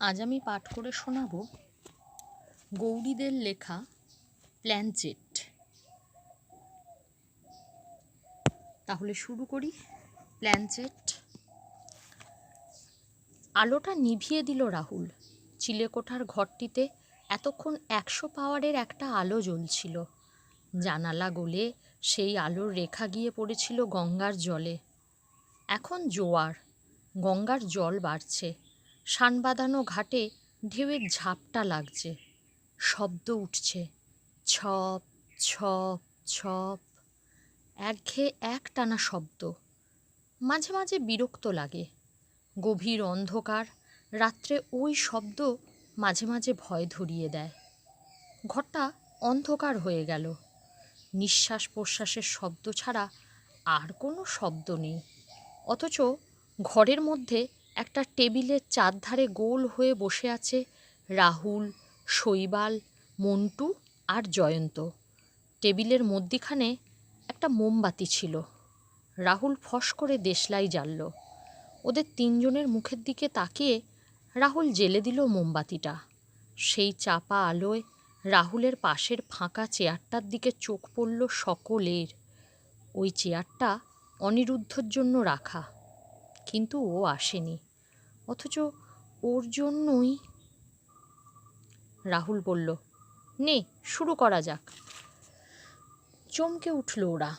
আজ আমি পাঠ করে শোনাব গৌরীদের লেখা প্ল্যানচেট। তাহলে শুরু করি। প্ল্যানচেট। আলোটা নিভিয়ে দিল রাহুল। চিলেকোঠার ঘরটিতে এতক্ষণ একশো পাওয়ারের একটা আলো জ্বলছিল। জানালা গলে সেই আলোর রেখা গিয়ে পড়েছিল গঙ্গার জলে। এখন জোয়ার, গঙ্গার জল বাড়ছে। সানবাঁধানো ঘাটে ঢেউয়ের ঝাপটা লাগছে। শব্দ উঠছে। ছপ ছপ ছপ। একঘেয়ে একটানা শব্দ। মাঝে মাঝে বিরক্ত লাগে। গভীর অন্ধকার রাত্রে ওই শব্দ মাঝে মাঝে ভয় ধরিয়ে দেয়। ঘরটা অন্ধকার হয়ে গেল। নিঃশ্বাস প্রশ্বাসের শব্দ ছাড়া আর কোনো শব্দ নেই। অথচ ঘরের মধ্যে একটা টেবিলের চারধারে গোল হয়ে বসে আছে রাহুল, শৈবাল, মন্টু আর জয়ন্ত। টেবিলের মধ্যিখানে একটা মোমবাতি ছিল। রাহুল ফস করে দেশলাই জ্বালল। ওদের তিনজনের মুখের দিকে তাকিয়ে রাহুল জেলে দিল মোমবাতিটা। সেই চাপা আলোয় রাহুলের পাশের ফাঁকা চেয়ারটার দিকে চোখ পড়ল সকলের। ওই চেয়ারটা অনিরুদ্ধর জন্য রাখা। কিন্তু ও আসেনি। অথচ ওর জন্যই রাহুল বলল, নে, শুরু করা যাক। চমকে উঠল ওরা।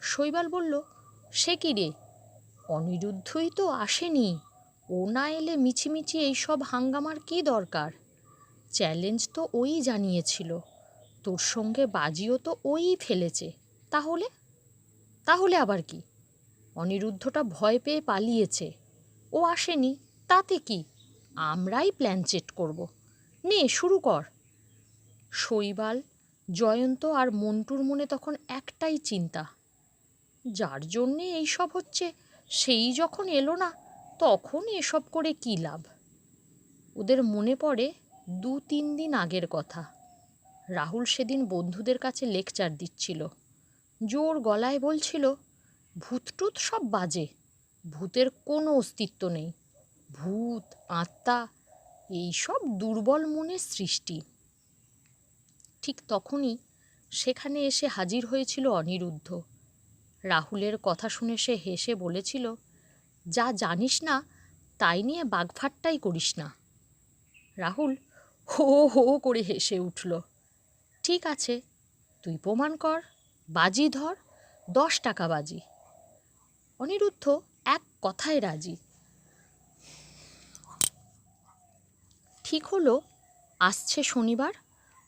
শৈবাল বলল, সে কি রে? অনিরুদ্ধই তো আসেনি। ও না এলে মিছিমিছি এইসব হাঙ্গামার কি দরকার? চ্যালেঞ্জ তো ওই জানিয়েছিল। তোর সঙ্গে বাজিও তো ওই ফেলেছে। তাহলে? তাহলে আবার কি? অনিরুদ্ধটা ভয় পেয়ে পালিয়েছে। ও আসেনি, তাতে কি? আমরাই প্ল্যান চেট করব। নে, শুরু কর। শৈবাল, জয়ন্ত আর মন্টুর মনে তখন একটাই চিন্তা। যার জন্যে এইসব হচ্ছে, সেই যখন এলো না, তখন এসব করে কী লাভ? ওদের মনে পড়ে দু তিন দিন আগের কথা। রাহুল সেদিন বন্ধুদের কাছে লেকচার দিচ্ছিল। জোর গলায় বলছিল ভূতটুত সব বাজে। ভূতের কোনো অস্তিত্ব নেই। ভূত, আত্মা এইসব দুর্বল মনের সৃষ্টি। ঠিক তখনই সেখানে এসে হাজির হয়েছিল অনিরুদ্ধ। রাহুলের কথা শুনে সে হেসে বলেছিল, যা জানিস না, তাই নিয়ে বাগফাট্টাই করিস না। রাহুল হো হো করে হেসে উঠল, ঠিক আছে, তুই প্রমাণ কর, বাজি ধর, দশ টাকা বাজি। অনিরুদ্ধ এক কথায় রাজি। ঠিক হলো, আসছে শনিবার,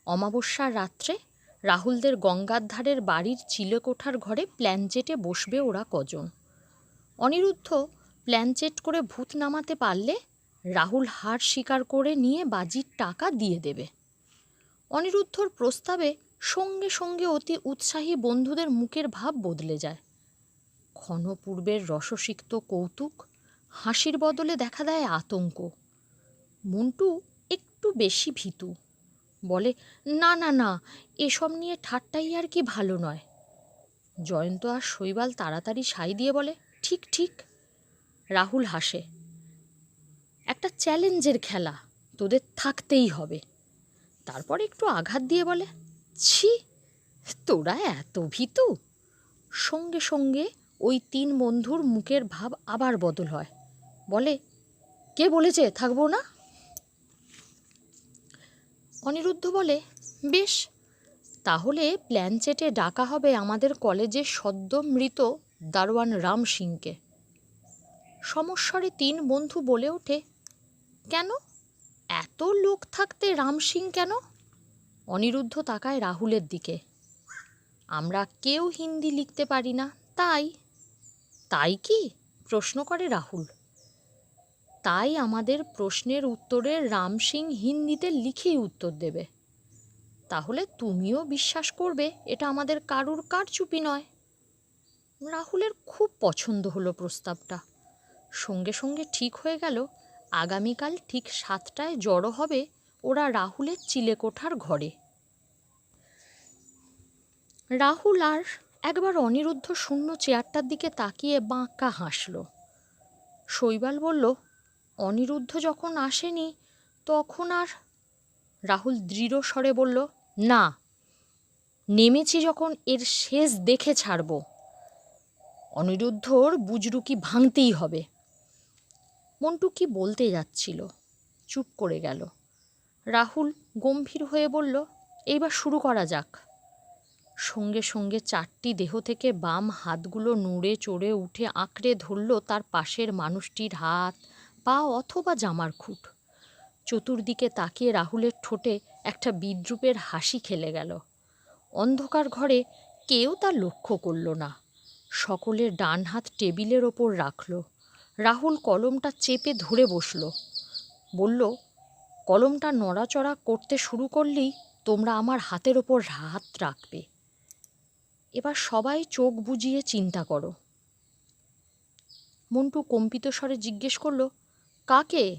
অমাবস্যার রাত্রে রাহুলদের গঙ্গার ধারের বাড়ির চিলেকোঠার ঘরে প্ল্যানচেটে বসবে ওরা কজন। অনিরুদ্ধ প্ল্যানচেট করে ভূত নামাতে পারলে রাহুল হার স্বীকার করে নিয়ে বাজির টাকা দিয়ে দেবে। অনিরুদ্ধর প্রস্তাবে সঙ্গে সঙ্গে অতি উৎসাহী বন্ধুদের মুখের ভাব বদলে যায়। ক্ষণপূর্বের রসসিক্ত কৌতুক, হাসির বদলে দেখা দেয় আতঙ্ক। মন্টু একটু বেশি ভীতু। বলে, না না না, এসব নিয়ে ঠাট্টাই আর কি ভালো নয়। জয়ন্ত আর শৈবাল তাড়াতাড়ি সাই দিয়ে বলে, ঠিক ঠিক। রাহুল হাসে, একটা চ্যালেঞ্জের খেলা, তোদের থাকতেই হবে। তারপর একটু আঘাত দিয়ে বলে, ছি, তোরা এত ভীতু? সঙ্গে সঙ্গে ওই তিন বন্ধুর মুখের ভাব আবার বদল হয়। বলে, কে বলেছে? থাকব না? অনিরুদ্ধ বলে, বেশ, তাহলে প্ল্যানচেটে ডাকা হবে আমাদের কলেজের সদ্য মৃত দারোয়ান রাম সিংকে। সমস্বরে তিন বন্ধু বলে ওঠে, কেন? এত লোক থাকতে রাম সিং কেন? অনিরুদ্ধ তাকায় রাহুলের দিকে, আমরা কেউ হিন্দি লিখতে পারি না, তাই তাই কি? প্রশ্ন করে রাহুল। তাই আমাদের প্রশ্নের উত্তরে রাম সিং হিন্দিতে লিখেই উত্তর দেবে। তাহলে তুমিও বিশ্বাস করবে, এটা আমাদের কারুর কারচুপি নয়। রাহুলের খুব পছন্দ হলো প্রস্তাবটা। সঙ্গে সঙ্গে ঠিক হয়ে গেল, আগামীকাল ঠিক সাতটায় জড়ো হবে ওরা রাহুলের চিলেকোঠার ঘরে। রাহুল আর একবার অনিরুদ্ধ শূন্য চেয়ারটার দিকে তাকিয়ে বাঁকা হাসল। শৈবাল বলল, অনিরুদ্ধ যখন আসেনি, তখন আর রাহুল দৃঢ় স্বরে বলল, না, নেমেছি যখন এর শেষ দেখে ছাড়ব। অনিরুদ্ধর বুজরুকি ভাঙতেই হবে মন্টু কি বলতে যাচ্ছিল? চুপ করে গেল। রাহুল গম্ভীর হয়ে বলল, এইবার শুরু করা যাক। সঙ্গে সঙ্গে চারটি দেহ থেকে বাম হাতগুলো নুড়ে চড়ে উঠে আঁকড়ে ধরল তার পাশের মানুষটির হাত, পা অথবা জামার খুঁট। চতুর্দিকে তাকিয়ে রাহুলের ঠোঁটে একটা বিদ্রুপের হাসি খেলে গেল। অন্ধকার ঘরে কেউ তা লক্ষ্য করল না। সকলের ডান হাত টেবিলের ওপর রাখল। রাহুল কলমটা চেপে ধরে বসল। বলল, কলমটা নড়াচড়া করতে শুরু করলেই তোমরা আমার হাতের ওপর হাত রাখবে। এবার সবাই চোখ বুজিয়ে চিন্তা করো। মন্টু কম্পিত স্বরে জিজ্ঞেস করল, কাকে?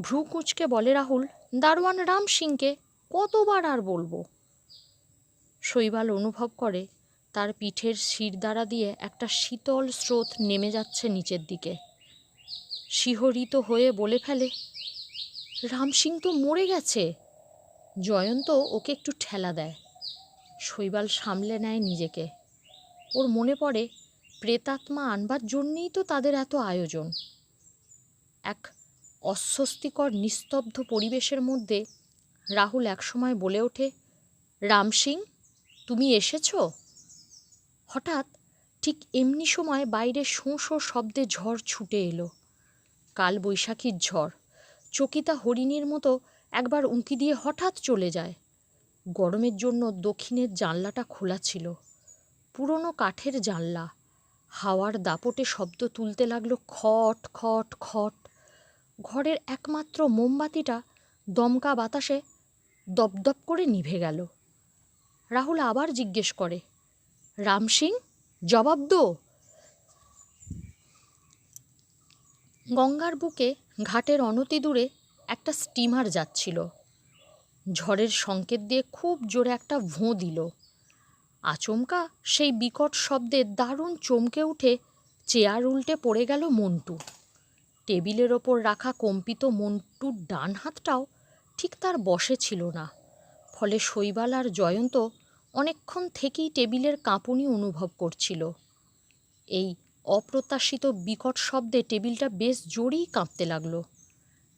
ভ্রু কুঁচকে বলে রাহুল, দারোয়ান রাম সিংকে, কতবার আর বলব? শৈবাল অনুভব করে, তার পিঠের শিরদাঁড়া দিয়ে একটা শীতল স্রোত নেমে যাচ্ছে নিচের দিকে। শিহরিত হয়ে বলে ফেলে, রাম সিং তো মরে গেছে। জয়ন্ত ওকে একটু ঠেলা দেয়। শৈবাল সামলে নেয় নিজেকে। ওর মনে পড়ে, প্রেতাত্মা আনবার জন্যেই তো তাদের এত আয়োজন। এক অস্বস্তিকর, নিস্তব্ধ পরিবেশের মধ্যে রাহুল একসময় বলে ওঠে, রাম সিং, তুমি এসেছ? হঠাৎ ঠিক এমনি সময় বাইরে শোঁ শোঁ শব্দে ঝড় ছুটে এলো। কাল বৈশাখীর ঝড়। চকিতা হরিণীর মতো একবার উঁকি দিয়ে হঠাৎ চলে যায়। গরমের জন্য দক্ষিণের জানলাটা খোলা ছিল। পুরনো কাঠের জানলা। হাওয়ার দাপটে শব্দ তুলতে লাগল খট খট খট। ঘরের একমাত্র মোমবাতিটা দমকা বাতাসে দপদপ করে নিভে গেল। রাহুল আবার জিজ্ঞেস করে, রাম সিং, জবাব দো। গঙ্গার বুকে ঘাটের অনতি দূরে একটা স্টিমার যাচ্ছিল। ঝড়ের সংকেত দিয়ে খুব জোরে একটা ভোঁ দিল। আচমকা সেই বিকট শব্দে দারুণ চমকে উঠে চেয়ার উল্টে পড়ে গেল মন্টু। টেবিলের ওপর রাখা কম্পিত মন্টুর ডান হাতটাও ঠিক তার বসে ছিল না। ফলে শৈবাল আর জয়ন্ত অনেকক্ষণ থেকেই টেবিলের কাঁপুনি অনুভব করছিল। এই অপ্রত্যাশিত বিকট শব্দে টেবিলটা বেশ জোরেই কাঁপতে লাগল।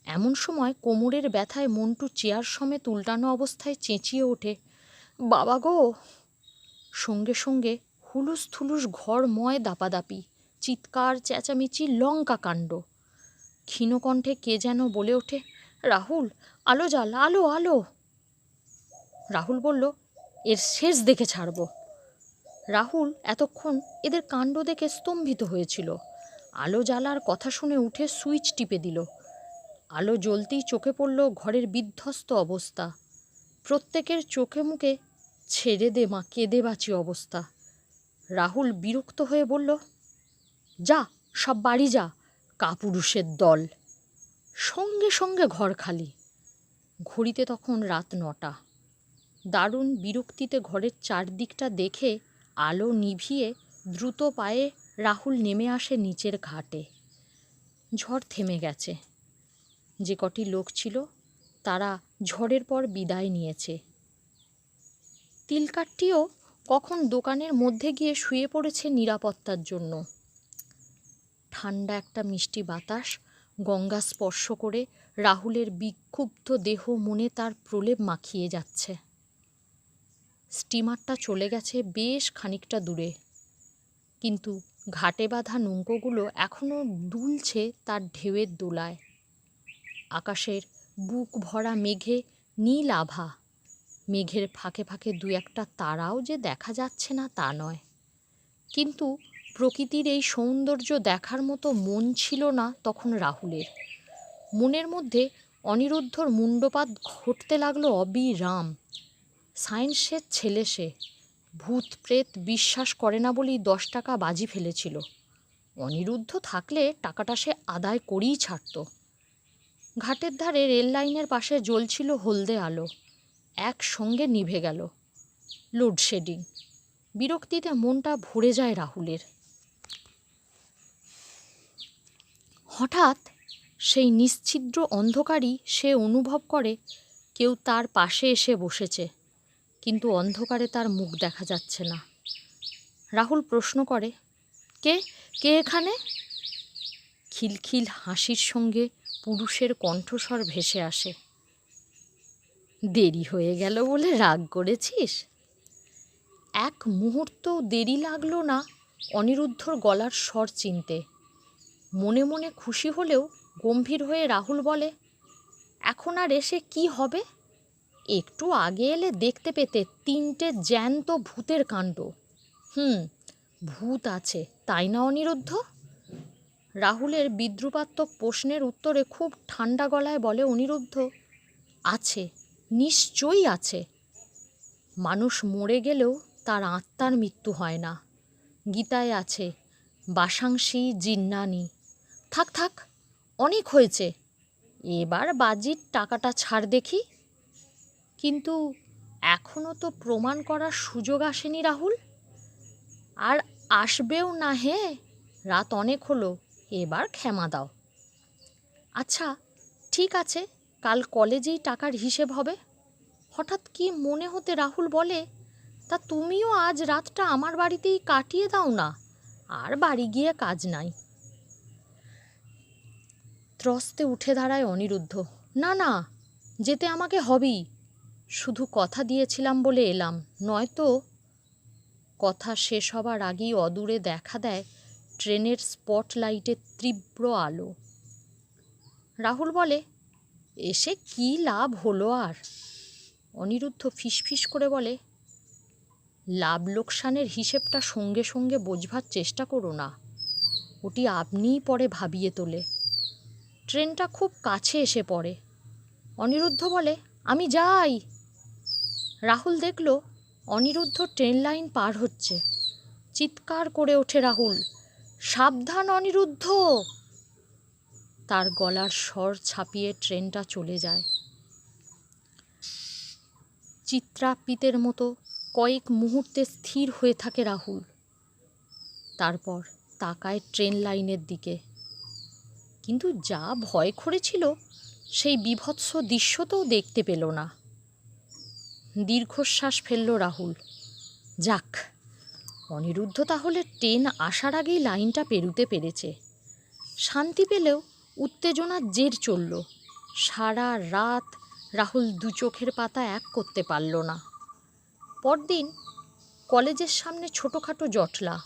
এমন সময় কোমরের ব্যথায় মন্টু চেয়ার সমেত উল্টানো অবস্থায় চেঁচিয়ে ওঠে, বাবা গো! সঙ্গে সঙ্গে হুলুস থুলুস ঘরময় দাপাদাপি, চিৎকার, চেঁচামেচি, লঙ্কা কাণ্ড। ক্ষীণকণ্ঠে কে যেন বলে ওঠে, রাহুল, আলো জ্বাল, আলো আলো! রাহুল বলল, এর শেষ দেখে ছাড়ব। রাহুল এতক্ষণ এদের কাণ্ড দেখে স্তম্ভিত হয়েছিল। আলো জ্বালার কথা শুনে উঠে সুইচ টিপে দিল। আলো জ্বলতেই চোখে পড়ল ঘরের বিধ্বস্ত অবস্থা। প্রত্যেকের চোখে মুখে, ছেড়ে দে মা, কেঁদে বাঁচি অবস্থা। রাহুল বিরক্ত হয়ে বলল, যা, সব বাড়ি যা, কাপুরুষের দল। সঙ্গে সঙ্গে ঘর খালি। ঘড়িতে তখন রাত নটা। দারুণ বিরক্তিতে ঘরের চারদিকটা দেখে আলো নিভিয়ে দ্রুত পায়ে রাহুল নেমে আসে নিচের ঘাটে। ঝড় থেমে গেছে। যে কটি লোক ছিল, তারা ঝড়ের পর বিদায় নিয়েছে। তিলকাঠটিও কখন দোকানের মধ্যে গিয়ে শুয়ে পড়েছে নিরাপত্তার জন্য। ঠান্ডা একটা মিষ্টি বাতাস গঙ্গা স্পর্শ করে রাহুলের বিক্ষুব্ধ দেহ মনে তার প্রলেপ মাখিয়ে যাচ্ছে। স্টিমারটা চলে গেছে বেশ খানিকটা দূরে। কিন্তু ঘাটে বাঁধা নৌকোগুলো এখনও দুলছে তার ঢেউয়ের দোলায়। আকাশের বুক ভরা মেঘে নীল আভা। মেঘের ফাঁকে ফাঁকে দু একটা তারাও যে দেখা যাচ্ছে না তা নয়। কিন্তু প্রকৃতির এই সৌন্দর্য দেখার মতো মন ছিল না তখন রাহুলের। মনের মধ্যে অনিরুদ্ধর মুণ্ডপাত ঘটতে লাগল অবিরাম। সায়েন্সের ছেলে সে, ভূত প্রেত বিশ্বাস করে না বলেই দশ টাকা বাজি ফেলেছিল। অনিরুদ্ধ থাকলে টাকাটা সে আদায় করেই ছাড়ত। ঘাটের ধারে রেল লাইনের পাশে জ্বলছিল হলদে আলো। একসঙ্গে নিভে গেল লোডশেডিং। বিরক্তিতে মনটা ভরে যায় রাহুলের। হঠাৎ সেই নিশ্ছিদ্র অন্ধকারই সে অনুভব করে, কেউ তার পাশে এসে বসেছে, কিন্তু অন্ধকারে তার মুখ দেখা যাচ্ছে না। রাহুল প্রশ্ন করে, কে? কে এখানে? খিলখিল হাসির সঙ্গে পুরুষের কণ্ঠস্বর ভেসে আসে। দেরি হয়ে গেল বলে রাগ করেছিস? এক মুহূর্ত দেরি লাগল না অনিরুদ্ধর গলার স্বর চিনতে। মনে মনে খুশি হলেও গম্ভীর হয়ে রাহুল বলে, এখন আর এসে কি হবে? একটু আগে এলে দেখতে পেতে তিনটে জ্যান্ত ভূতের কাণ্ড। হুম, ভূত আছে, তাই না অনিরুদ্ধ? রাহুলের বিদ্রুপাত্মক প্রশ্নের উত্তরে খুব ঠান্ডা গলায় বলে অনিরুদ্ধ, আছে, নিশ্চয়ই আছে। মানুষ মরে গেলেও তার আত্মার মৃত্যু হয় না। গীতায় আছে বাসাংশী জিন্নানি। থাক থাক, অনেক হয়েছে। এবার বাজির টাকাটা ছাড় দেখি। কিন্তু এখনও তো প্রমাণ করার সুযোগ আসেনি রাহুল। আর আসবেও না হে রাত অনেক হলো। এবার ক্ষমা দাও। আচ্ছা ঠিক আছে, কাল কলেজেই টাকার হিসেব হবে। হঠাৎ কি মনে হতে রাহুল বলে, তা তুমিও আজ রাতটা আমার বাড়িতেই কাটিয়ে দাও না, আর বাড়ি গিয়ে কাজ নাই। ত্রস্তে উঠে দাঁড়ায় অনিরুদ্ধ। না না, যেতে আমাকে হবেই। শুধু কথা দিয়েছিলাম বলে এলাম, নয়তো কথা শেষ হবার আগেই অদূরে দেখা দেয় ট্রেনের স্পটলাইটের তীব্র আলো। রাহুল বলে, এসে কি লাভ হলো আর? অনিরুদ্ধ ফিসফিস করে বলে, লাভ লোকসানের হিসেবটা সঙ্গে সঙ্গে বোঝবার চেষ্টা করো না। ওটি আপনিই পরে ভাবিয়ে তোলে। ট্রেনটা খুব কাছে এসে পড়ে। অনিরুদ্ধ বলে, আমি যাই। রাহুল দেখল, অনিরুদ্ধ ট্রেন লাইন পার হচ্ছে। চিৎকার করে ওঠে রাহুল। সাবধান অনিরুদ্ধ। তার গলার স্বর ছাপিয়ে ট্রেনটা চলে যায়। চিত্রাপিতের মতো কয়েক মুহূর্তে স্থির হয়ে থাকে রাহুল। তারপর তাকায় ট্রেন লাইনের দিকে। কিন্তু যা ভয় করেছিল, সেই বিভৎস দৃশ্য তো দেখতে পেল না। দীর্ঘশ্বাস ফেলল রাহুল। যাক। অনিরুদ্ধ তাহলে ট্রেন আসার আগেই লাইনটা পেরুতে পেরেছে। শান্তি পেলেও উত্তেজনার জের চলল। সারা রাত রাহুল দু চোখের পাতা এক করতে পারল না। পরদিন কলেজের সামনে ছোটোখাটো জটলা।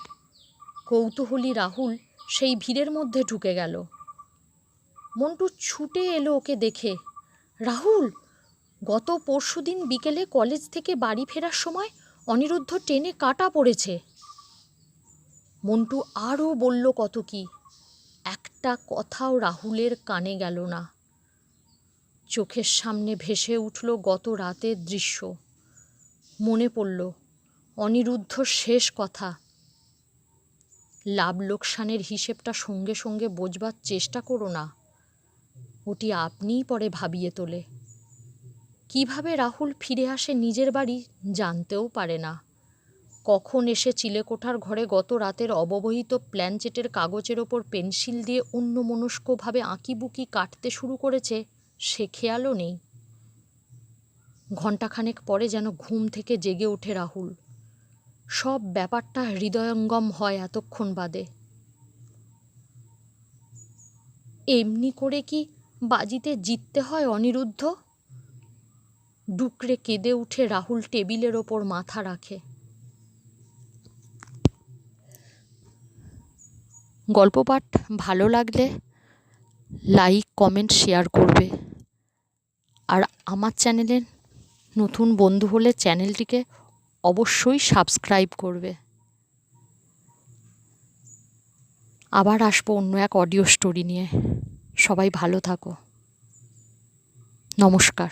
কৌতূহলী রাহুল সেই ভিড়ের মধ্যে ঢুকে গেল। মন্টু ছুটে এলো ওকে দেখে। রাহুল, গত পরশুদিন বিকেলে কলেজ থেকে বাড়ি ফেরার সময় অনিরুদ্ধ ট্রেনে কাটা পড়েছে। মন্টু আরও বলল, কত কি? একটা কথাও রাহুলের কানে গেল না। চোখের সামনে ভেসে উঠল গত রাতের দৃশ্য। মনে পড়ল, অনিরুদ্ধ শেষ কথা। লাভ লোকসানের হিসেবটা সঙ্গে সঙ্গে বোঝবার চেষ্টা করো না। ওটি আপনিই পরে ভাবিয়ে তোলে। কীভাবে রাহুল ফিরে আসে নিজের বাড়ি জানতেও পারে না। কখন এসে চিলেকোঠার ঘরে গত রাতের অববহিত প্ল্যানচেটের কাগজের ওপর পেন্সিল দিয়ে অন্যমনস্কভাবে আঁকিবুকি কাটতে শুরু করেছে, সে খেয়ালও নেই। ঘণ্টাখানেক পরে যেন ঘুম থেকে জেগে ওঠে রাহুল। সব ব্যাপারটা হৃদয়ঙ্গম হয় এতক্ষণ বাদে। এমনি করে কি বাজিতে জিততে হয় অনিরুদ্ধ? ডুকরে কেঁদে উঠে রাহুল টেবিলের ওপর মাথা রাখে। গল্প পাঠ ভালো লাগলে লাইক কমেন্ট শেয়ার করবে। আর আমার চ্যানেলের নতুন বন্ধু হলে চ্যানেলটিকে অবশ্যই সাবস্ক্রাইব করবে। আবার আসব অন্য এক অডিও স্টোরি নিয়ে। সবাই ভালো থাকো। নমস্কার।